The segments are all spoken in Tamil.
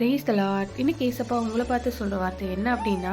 பிரேஸ் த இன்னைக்கு ஏசப்பா உங்களை பார்த்து சொல்கிற வார்த்தை என்ன அப்படின்னா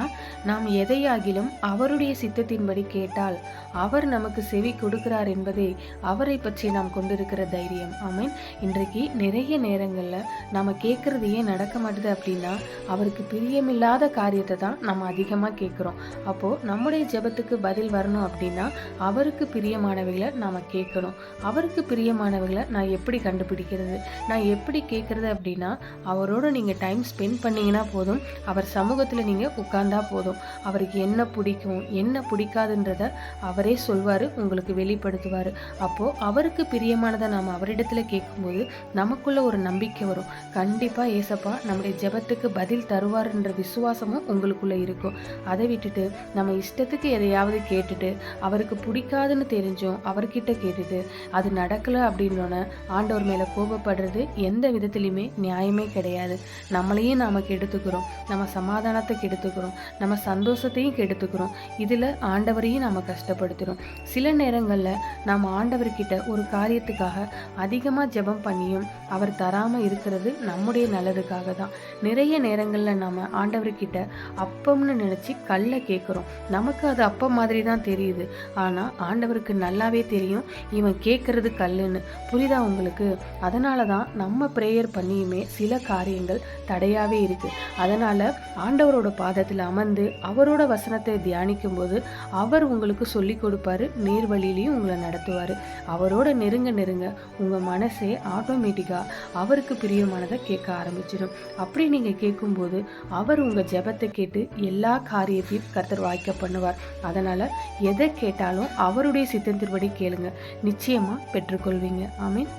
நாம் எதையாகிலும் அவருடைய சித்தத்தின்படி கேட்டால் அவர் நமக்கு செவி கொடுக்கிறார் என்பதே அவரை பற்றி நாம் கொண்டிருக்கிற தைரியம். ஆமீன் இன்றைக்கு நிறைய நேரங்களில் நாம் கேட்குறது ஏன் நடக்க மாட்டுது அப்படின்னா அவருக்கு பிரியமில்லாத காரியத்தை தான் நம்ம அதிகமாக கேட்குறோம். அப்போது நம்முடைய ஜெபத்துக்கு பதில் வரணும் அப்படின்னா அவருக்கு பிரியமானவைகளை நாம் கேட்கணும். அவருக்கு பிரியமானவைகளை நான் எப்படி கண்டுபிடிக்கிறது? நான் எப்படி கேட்குறது அப்படின்னா அவரோட நீங்கள் டைம் ஸ்பெண்ட் பண்ணிங்கன்னா போதும். அவர் சமூகத்தில் நீங்கள் உட்கார்ந்தா போதும். அவருக்கு என்ன பிடிக்கும் என்ன பிடிக்காதுன்றத அவரே சொல்வார் உங்களுக்கு வெளிப்படுத்துவார். அப்போது அவருக்கு பிரியமானதை நாம் அவரிடத்துல கேட்கும்போது நமக்குள்ள ஒரு நம்பிக்கை வரும். கண்டிப்பாக ஏசப்பா நம்முடைய ஜெபத்துக்கு பதில் தருவார்ன்ற விசுவாசமும் உங்களுக்குள்ளே இருக்கும். அதை விட்டுட்டு நம்ம இஷ்டத்துக்கு எதையாவது கேட்டுட்டு அவருக்கு பிடிக்காதுன்னு தெரிஞ்சும் அவர்கிட்ட கேட்டுட்டு அது நடக்கலை அப்படின்னோன்னே ஆண்டவர் மேலே கோபப்படுறது எந்த விதத்துலையுமே நியாயமே கிடையாது. நம்மளையும் நாம் கெடுத்துக்கிறோம். நம்ம சமாதானத்தை கெடுத்துக்கிறோம். நம்ம சந்தோஷத்தையும் கெடுத்துக்கிறோம். இதில் ஆண்டவரையும் நம்ம கஷ்டப்படுத்துகிறோம் சில நேரங்களில் நாம் ஆண்டவர்கிட்ட ஒரு காரியத்துக்காக அதிகமாக ஜெபம் பண்ணியும் அவர் தராமல் இருக்கிறது நம்முடைய நல்லதுக்காக தான். நிறைய நேரங்களில் நம்ம ஆண்டவர்கிட்ட அப்பம்னு நினச்சி கல்லை கேட்குறோம் நமக்கு அது அப்பம் மாதிரி தான் தெரியுது. ஆனால் ஆண்டவருக்கு நல்லாவே தெரியும். இவன் கேட்குறது கல்லுன்னு. புரியுதா உங்களுக்கு? அதனால தான் நம்ம ப்ரேயர் பண்ணியுமே சில காரியங்கள் தடையாகவே இருக்குது அதனால் ஆண்டவரோட பாதத்தில் அமர்ந்து அவரோட வசனத்தை தியானிக்கும் போது அவர் உங்களுக்கு சொல்லி கொடுப்பாரு. நேர் வழியிலையும் உங்களை நடத்துவார். அவரோட நெருங்க நெருங்க உங்கள் மனசே ஆட்டோமேட்டிக்காக அவருக்கு பிரியமானதை கேட்க ஆரம்பிச்சிடும் அப்படி நீங்கள் கேட்கும்போது அவர் உங்கள் ஜெபத்தை கேட்டு எல்லா காரியத்தையும் கர்த்தர் வாய்க்க பண்ணுவார். அதனால் எதை கேட்டாலும் அவருடைய சித்தத்தின்படி கேளுங்க. நிச்சயமாக பெற்றுக்கொள்வீங்க. ஆமீன்.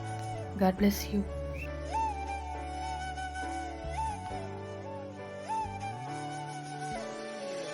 God bless you